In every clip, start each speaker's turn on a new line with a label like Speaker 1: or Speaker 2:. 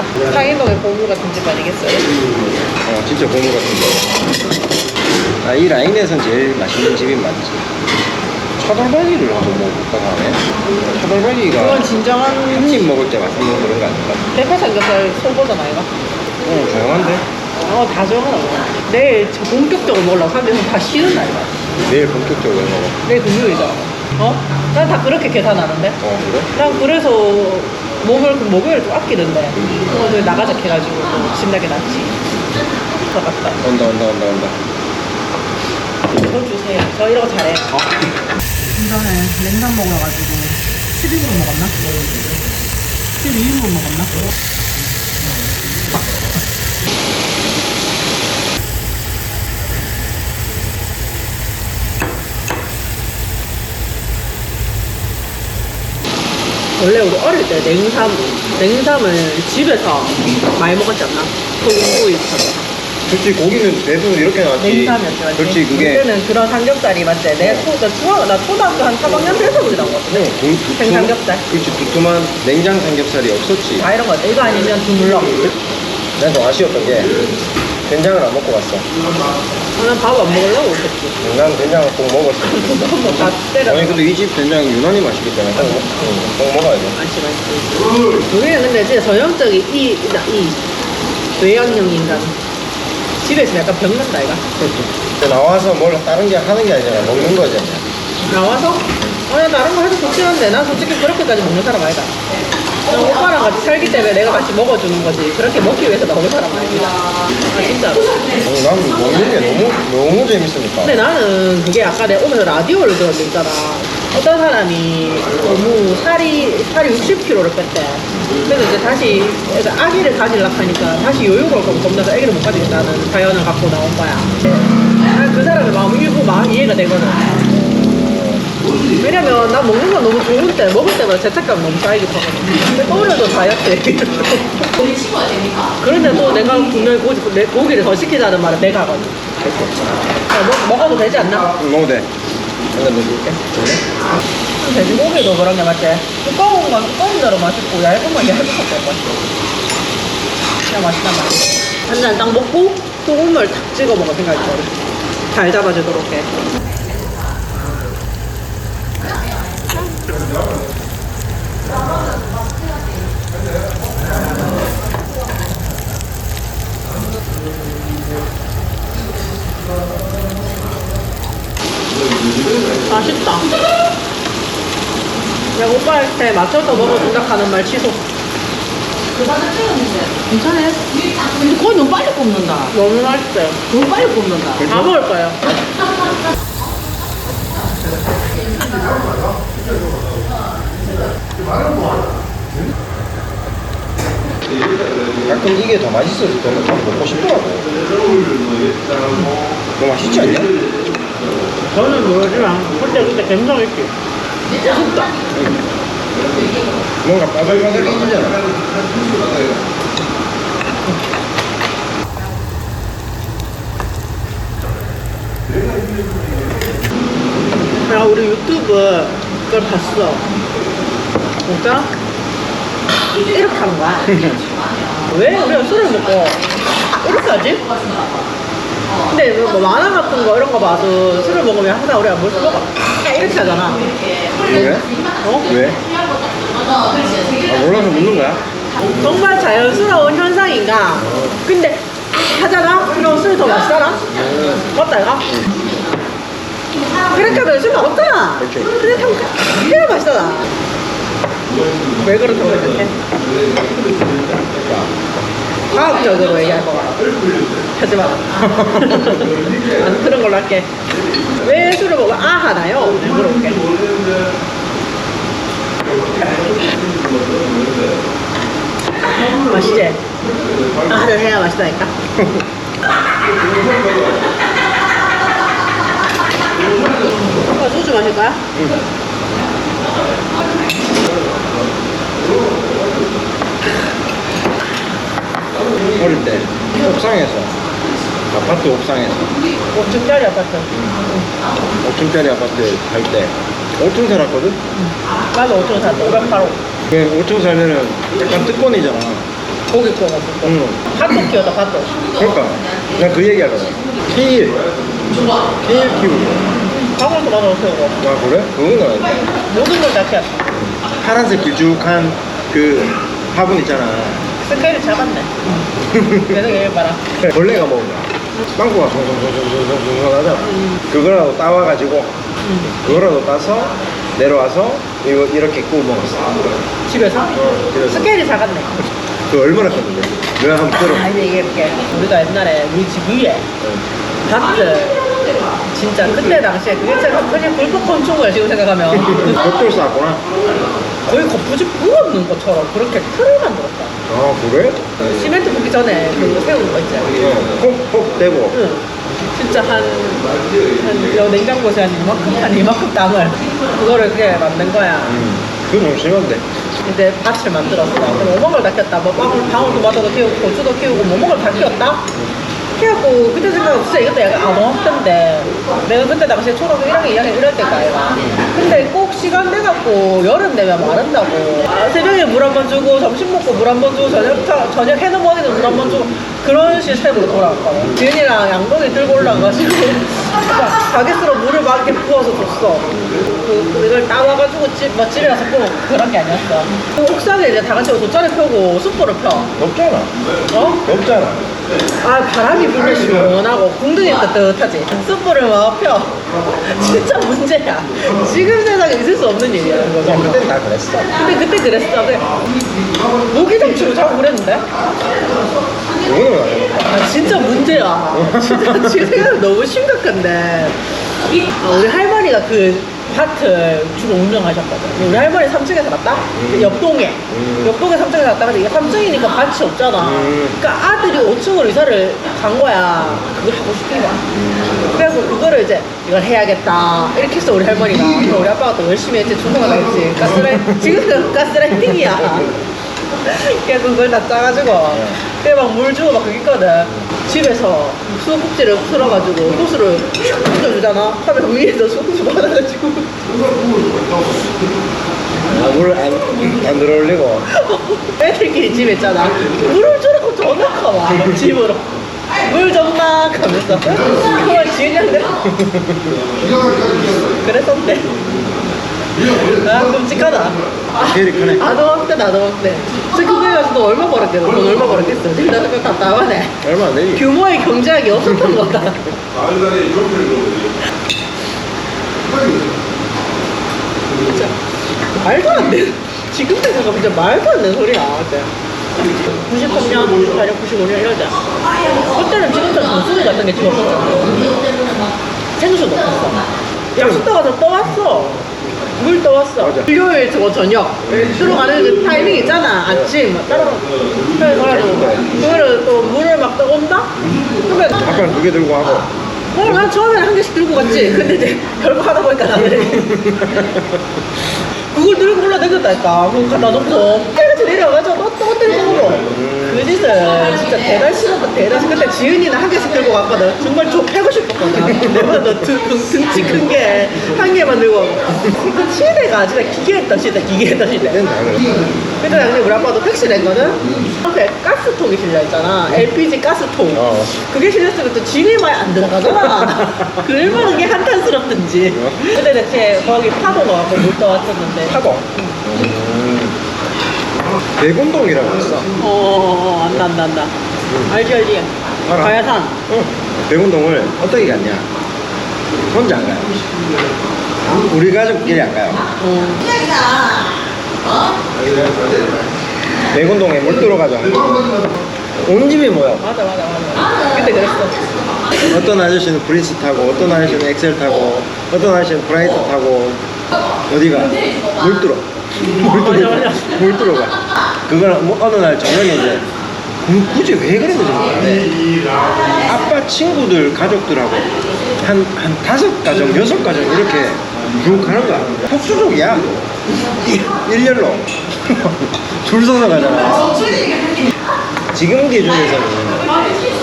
Speaker 1: 아이가? 상인동의 보물 같은 집 아니겠어요?
Speaker 2: 어 진짜 고무 같은 거. 아이 라인에선 제일 맛있는 집이 맞지. 차돌박이를 한번 먹어볼까 다음에. 차돌박이가
Speaker 1: 그건 진정한
Speaker 2: 한입 먹을 때 맛있는 그런 거 아닐까?
Speaker 1: 대파 삼겹살 손보다 아이가?
Speaker 2: 어 조용한데?
Speaker 1: 어, 다 좋아하나 내일 저 본격적으로 먹으려고 하는데 다 쉬는 날이야.
Speaker 2: 내일 본격적으로 먹어.
Speaker 1: 내일 금요일이잖아. 어? 난 다 그렇게 계산하는데?
Speaker 2: 어 그래?
Speaker 1: 난 그래서 목요일, 그 목요일 좀 아끼는데. 오늘 나가자 해가지고 또 신나게 났지. 더 갔다.
Speaker 2: 온다 온다 온다 온다.
Speaker 1: 이거 주세요. 저 이런 거 잘해. 이전에 냉장 먹어가지고 12분 먹었나? 12분 먹었나? 원래 우리 어릴 때 냉삼, 냉삼을 집에서 많이 먹었지 않나? 소금구이처럼.
Speaker 2: 솔직히 고기는 대부분 이렇게 나왔지.
Speaker 1: 냉삼이었지, 맞지?
Speaker 2: 솔직히 그게
Speaker 1: 그때는 그런 삼겹살이 맞지? 내가 초, 나 중학, 나 초등학교 한 3학년 때서 그래 나온 것.
Speaker 2: 어, 두, 두툼,
Speaker 1: 생삼겹살.
Speaker 2: 그렇지 두툼한 냉장 삼겹살이 없었지.
Speaker 1: 다 이런 거 같아. 이거 아니면 주물럭.
Speaker 2: 난좀 아쉬웠던 게 된장을 안 먹고 갔어.
Speaker 1: 난밥안 먹으려고 그랬지.
Speaker 2: 난 된장을
Speaker 1: 꼭다 때려.
Speaker 2: 아니 근데 이 집 된장 유난히 맛있기 때문에 꼭, 먹, 응, 꼭 먹어야 돼.
Speaker 1: 맛있지, 맛있지. 여기는 근데 진짜 전형적인 이, 이다, 이 외양형 인간. 집에서 약간 병난다, 이가.
Speaker 2: 근데 나와서 뭘 다른 게 하는 게 아니잖아. 먹는 거잖아.
Speaker 1: 나와서? 어, 나 다른 거 해도 좋긴 한데, 난 솔직히 그렇게까지 먹는 사람 아니다. 난 오빠랑 같이 살기 때문에 내가 같이 먹어주는 거지. 그렇게 먹기 위해서 나오는 사람 아니다. 아, 진짜로.
Speaker 2: 아니, 난 먹는 게 너무 너무 재밌으니까.
Speaker 1: 근데 나는 그게 아까 내가 오면서 라디오를 들었는데 있잖아. 어떤 사람이 너무 살이, 살이 60kg를 뺐대. 그래서 이제 다시, 그러니까 아기를 가지려고 하니까 다시 요요가 올까 겁나서 아기를 못 가지겠다는 사연을 갖고 나온 거야. 난그 사람의 마음 일부 마음 이해가 되거든. 왜냐면 나 먹는 건 너무 좋은데 먹을 때마다 죄책감 너무 쌓이기. 근데 또래도 다이어트 얘기를 그런데 또 내가 분명히 고기, 내 고기를 더 시키자는 말은 내가 하거든. 야, 먹, 먹어도 되지 않나?
Speaker 2: 응, 먹어도 돼. 한잔 더 줄게.
Speaker 1: 돼지고기도 그런 게 맞지? 두꺼운 건 두꺼운 대로 맛있고 얇은 건 얇은 것도 맛있고 그냥 맛있단 말이야 한 잔 딱 먹고 소금을 탁 찍어 생각이 들어 잘 잡아주도록 해 맛있다 야 오빠한테 맞춰서 먹어준다 하는 말 취소
Speaker 3: 괜찮아요? 근데 그건 너무 빨리 굽는다.
Speaker 1: 너무 맛있어요
Speaker 3: 너무 빨리 굽는다.
Speaker 1: 다 먹을 거예요
Speaker 2: 가끔 이게 더 맛있어서 더 먹고 싶더라고. 너 맛있지 않냐?
Speaker 1: 저는 모르지만 그때 그때 있지 맛있다
Speaker 2: 뭔가 바삭바삭해지잖아.
Speaker 1: 야 우리 유튜브 그걸 봤어 진짜? 이렇게 하는 거야 왜 우리가 술을 먹고 이렇게 하지? 근데 뭐 만화 같은 거 이런 거 봐도 술을 먹으면 항상 우리가 뭘 먹어 야, 이렇게 하잖아
Speaker 2: 왜?
Speaker 1: 어?
Speaker 2: 왜? 아, 몰라서 묻는 거야?
Speaker 1: 정말 자연스러운 현상인가 근데 하잖아? 그럼 술이 더 맛있잖아? 맞다 이거? 하면 술 맛없잖아
Speaker 2: 그렇지.
Speaker 1: 그렇게 하면 그냥 맛있잖아 왜 그렇다고 생각해? 과학적으로 얘기할 거 같아 하지 마. 안 그런 걸로 할게. 왜 술을 먹어? 아, 하나요? 네, 물어볼게. 맛있지? 아를 해야 맛있다니까. 오빠 소주 마실 거야?
Speaker 2: 어릴 때 옥상에서 아파트 옥상에서
Speaker 1: 5층짜리 아파트.
Speaker 2: 5층짜리 아파트 갈때 5층 살았거든?
Speaker 1: 나도 5층 살았어. 508호.
Speaker 2: 그 5층 살면은 약간 특권이잖아
Speaker 1: 고기 구워 먹을 거.
Speaker 2: 응.
Speaker 1: 핫도그 키워다 핫도그.
Speaker 2: 그러니까 난그 얘기하거든. 케일. 케일 키우고.
Speaker 1: 방울도 맞아 키우고.
Speaker 2: 아 그래? 그건 아닌데.
Speaker 1: 모든 걸다 키웠어.
Speaker 2: 파란색 길쭉한 그 화분 있잖아.
Speaker 1: 스케일을 잡았네. 계속 얘기 봐라.
Speaker 2: 벌레가 먹는 거야. 빵꾸가 송송송송송송 하잖아. 그거라도 따와가지고 그거라도 따서 내려와서 이거 이렇게 구워 먹었어.
Speaker 1: 집에서?
Speaker 2: 어, 집에서.
Speaker 1: 스케일이 작았네.
Speaker 2: 그 얼마나 컸는데? 내가 한번 들어.
Speaker 1: 아, 이제 얘기해볼게. 우리가 옛날에 우리 집 위에 밭을 진짜 그때 당시에 그게 제가 그냥 불법 건축을 지금 생각하면
Speaker 2: 벽돌 쌓았구나.
Speaker 1: 거의 거푸집 부었는 것처럼 그렇게 틀을 만들었다.
Speaker 2: 아 그래?
Speaker 1: 시멘트 붓기 전에 그 세우는 거 있지.
Speaker 2: 어, 콕콕 대고.
Speaker 1: 응. 진짜 한, 한, 여 냉장고에서 한 이만큼, 한 이만큼 땅을, 그거를 그렇게 만든 거야.
Speaker 2: 음, 그거 너무 심한데.
Speaker 1: 근데 밭을 만들었어. 그럼 오목을 다 키웠다. 뭐 방울, 방울토마토도 키우고, 고추도 키우고, 뭐먹을 다 키웠다? 키웠고, 그때 생각은 진짜 이것도 약간 아동학대인데, 내가 그때 당시에 초등학교 1학년, 2학년 이럴 때가 아이가. 근데 꼭 시간 돼갖고, 여름 되면 마른다고. 아, 새벽에 물 한 번 주고, 점심 먹고 물 한 번 주고, 저녁, 타- 저녁 해는 먹이는 물한 번 주고, 그런 시스템으로 돌아왔거든. 지은이랑 양동이 들고 올라가가지고, 바게스로 물을 막 이렇게 부어서 줬어. 그, 그 이걸 따와가지고 집, 뭐 집에 가서 꼭 그런 게 아니었어. 그 옥상에 이제 다 같이 돗자리 펴고 숯불을 펴.
Speaker 2: 없잖아.
Speaker 1: 어?
Speaker 2: 없잖아.
Speaker 1: 아 바람이 불면 시원하고 궁둥이 뜨뜻하지. 숯불을 막 펴. 진짜 문제야. 지금 세상에 있을 수 없는 일이야. 이거.
Speaker 2: 어, 그땐 다 그랬어.
Speaker 1: 근데 그때 그랬어. 그래. 모기장치로 자고 그랬는데?
Speaker 2: 이거는?
Speaker 1: 아, 진짜 문제야. 진짜 지금 너무 심각한데. 아, 우리 할머니가 그 밭을 주로 운영하셨거든. 우리 할머니 3층에 살았다?
Speaker 2: 음.
Speaker 1: 옆동에.
Speaker 2: 음.
Speaker 1: 옆동에 3층에 살았다. 근데 이게 3층이니까 밭이 없잖아.
Speaker 2: 음.
Speaker 1: 그러니까 아들이 5층으로 이사를 간 거야. 그걸 하고 싶은 거야.
Speaker 2: 음.
Speaker 1: 그래서 그거를 이제 이걸 해야겠다. 이렇게 했어, 우리 할머니가. 우리 아빠가 또 열심히 했지. 중고가 했지. 가스라이, 지금은 가스라이팅이야. 그래서 그걸 다 짜가지고. 그래 막물 주고 막 그랬거든. 집에서 수국지를 풀어가지고 호수를 슉 뿌려주잖아. 하면 위에서 수국지 받아가지고.
Speaker 2: 아, 물을 안, 안 들어올리고.
Speaker 1: 애들끼리 집에 있잖아. 물을 주라고 전화가 와. 집으로. 물 좀나 하면서. 그걸 지은이한테. 그랬었대. 아, 끔찍하다.
Speaker 2: 제일 크네.
Speaker 1: 아동학대, 아동학대. 저 그거에 가서 너 얼마 벌었겠어? 돈 얼마 벌었겠어? 지금 나 생각 답답하네.
Speaker 2: 얼마 안 되지?
Speaker 1: 규모의 경제학이 없었던 거다. 진짜 말도 안 돼. 지금 생각하면 진짜 말도 안 되는 소리야. 그때. 93년, 94년, 95년 이럴 때. 그때는 지금처럼 정수기 같은 게 지금 없었잖아. 생수도 없었어. 약수도 가서 떠왔어. 물 떠왔어.
Speaker 2: 맞아.
Speaker 1: 일요일 저 저녁 들어가는 그 타이밍 있잖아. 아침 막 따라. 그래가지고 그거를 또 물을 막 떠온다. 그러면
Speaker 2: 아빠는 두 개 들고 하고.
Speaker 1: 어, 난 처음에는 한 개씩 들고 갔지. 근데 이제 결국 하다 보니까 나는 그걸 들고 올라다녔다니까. 그거 갖다 놓고 깨같이 내려가지고 또, 또 들고 오고. 그 짓을 진짜 대단 싫었다. 대단 싫 그때 지은이는 한 개씩 들고 갔거든. 정말 좀 패고 싶었거든. 내가 너 등, 등, 등치 큰 게 한 개만 들고. 그 시대가 진짜 기괴했던 시대, 기괴했던 시대. 그때 당시 우리 아빠도 택시 냈거든? 앞에 가스통이 실려있잖아. LPG 가스통.
Speaker 2: 어.
Speaker 1: 그게 실렸으면 또 짐이 많이 안 들어가잖아. 그 얼마나 그게 한탄스럽든지. 근데 대체 거기 파도가 갖고 물 떠왔었는데.
Speaker 2: 파도. 음. 대군동이라고 있어.
Speaker 1: 어, 안다, 안다, 안다. 알지, 알지.
Speaker 2: 알아.
Speaker 1: 가야산.
Speaker 2: 어. 대군동을 어떻게 갔냐? 혼자 안 가요. 우리 가족끼리 안 가요.
Speaker 1: 어.
Speaker 2: 대군동에 물 들어가죠. 온 집이 모여.
Speaker 1: 맞아, 맞아, 맞아. 그때 그랬어.
Speaker 2: 어떤 아저씨는 브리스 타고, 어떤 아저씨는 엑셀 타고, 어떤 아저씨는 브라이트 타고, 어디가? 물 뚫어. 물.
Speaker 1: 맞아.
Speaker 2: 물 뚫어가. 그걸 뭐 어느 날 저녁에 이제, 음, 굳이 왜 그랬는지 모르겠는데, 아빠 친구들, 가족들하고, 한, 한 다섯 가정, 여섯 가정 이렇게 쭉 가는 거야. 폭수족이야. 일렬로. 줄 서서 가잖아. 지금 기준에서는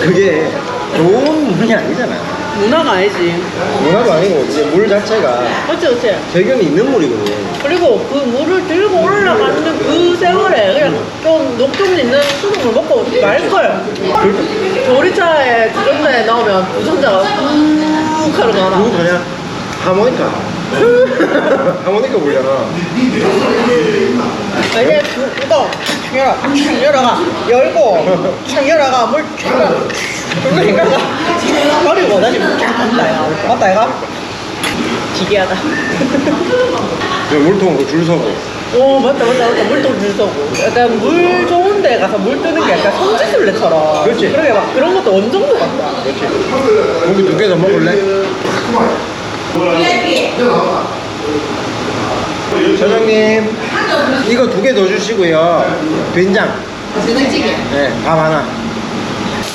Speaker 2: 그게 좋은 물이 아니잖아.
Speaker 1: 문화가 아니지.
Speaker 2: 문화도 아니고 이제 물 자체가
Speaker 1: 그치, 그치.
Speaker 2: 세균이 있는 물이거든.
Speaker 1: 그리고 그 물을 들고 올라가는 그 세월에 그냥 좀 녹좀 있는 수돗물 먹고 말걸.
Speaker 2: 그,
Speaker 1: 조리차에 주전자에 나오면 주전자가 훅 하는 거
Speaker 2: 그거. 그냥 하모니카. 하모니카 불잖아.
Speaker 1: 이제 그, 이거 창 열어, 창 열어가 열고 창 열어가 물 쫙, 그러고 이거가 버리고 다시 쫙 간다 야 맞다 이가 기괴하다
Speaker 2: 저 물통으로 줄 서고.
Speaker 1: 오 맞다 맞다 맞다 물통 줄 서고 약간 물 좋은 데 가서 물 뜨는 게 약간 성지순례처럼
Speaker 2: 그렇지.
Speaker 1: 그러게 막 그런 것도 원정도 같다
Speaker 2: 그렇지. 고기 두 개 더 먹을래? 사장님, 이거 두 개 더 주시고요. 된장.
Speaker 3: 된장찌개.
Speaker 2: 네, 밥 하나.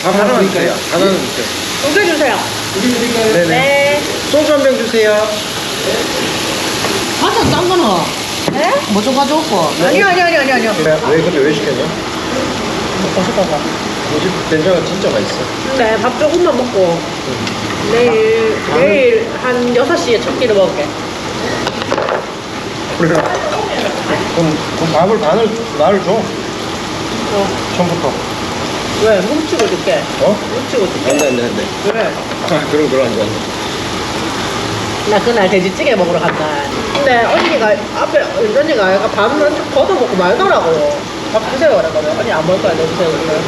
Speaker 2: 밥 하나만 주세요. 하나는 주세요.
Speaker 1: 두개 주세요
Speaker 2: 네네.
Speaker 1: 네
Speaker 2: 소주 한 병 주세요.
Speaker 3: 반찬 딴 거는
Speaker 1: 네?
Speaker 3: 뭐좀 가져올거.
Speaker 1: 아니요 아니요 아니요 아니요 아니요
Speaker 2: 왜, 왜 근데 왜 시켰냐?
Speaker 1: 먹고 싶어서
Speaker 2: 우리 된장은 진짜 맛있어.
Speaker 1: 네, 밥 조금만 먹고 내일 내일 한 6시에 첫 끼를 먹을게.
Speaker 2: 그래. 그럼, 그럼 밥을 반을 나를 줘.
Speaker 1: 어.
Speaker 2: 처음부터.
Speaker 1: 왜? 훔치고 줄게.
Speaker 2: 어?
Speaker 1: 훔치고 줄게.
Speaker 2: 안돼 안돼 안돼.
Speaker 1: 왜?
Speaker 2: 아 그럼 그럼 안돼.
Speaker 1: 나 그날 돼지찌개 먹으러 간다. 근데 언니가 앞에 언니가 약간 밥을 쭉 걷어먹고 말더라고. 밥 주세요 그랬거든. 언니 안 먹을 거야 내주세요 그래.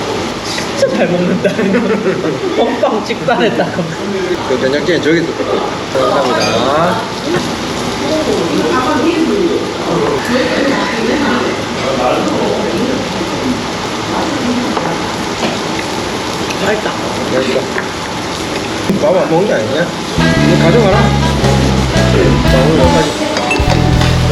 Speaker 1: 진짜 잘 먹는다. 먹방 직관했다.
Speaker 2: 그 된장찌개 저기서 또. 감사합니다.
Speaker 1: 맛있다.
Speaker 2: 맛있다. 봐봐, 먹는 게 아니냐? 이거 가져가라. 나 오늘 여기까지.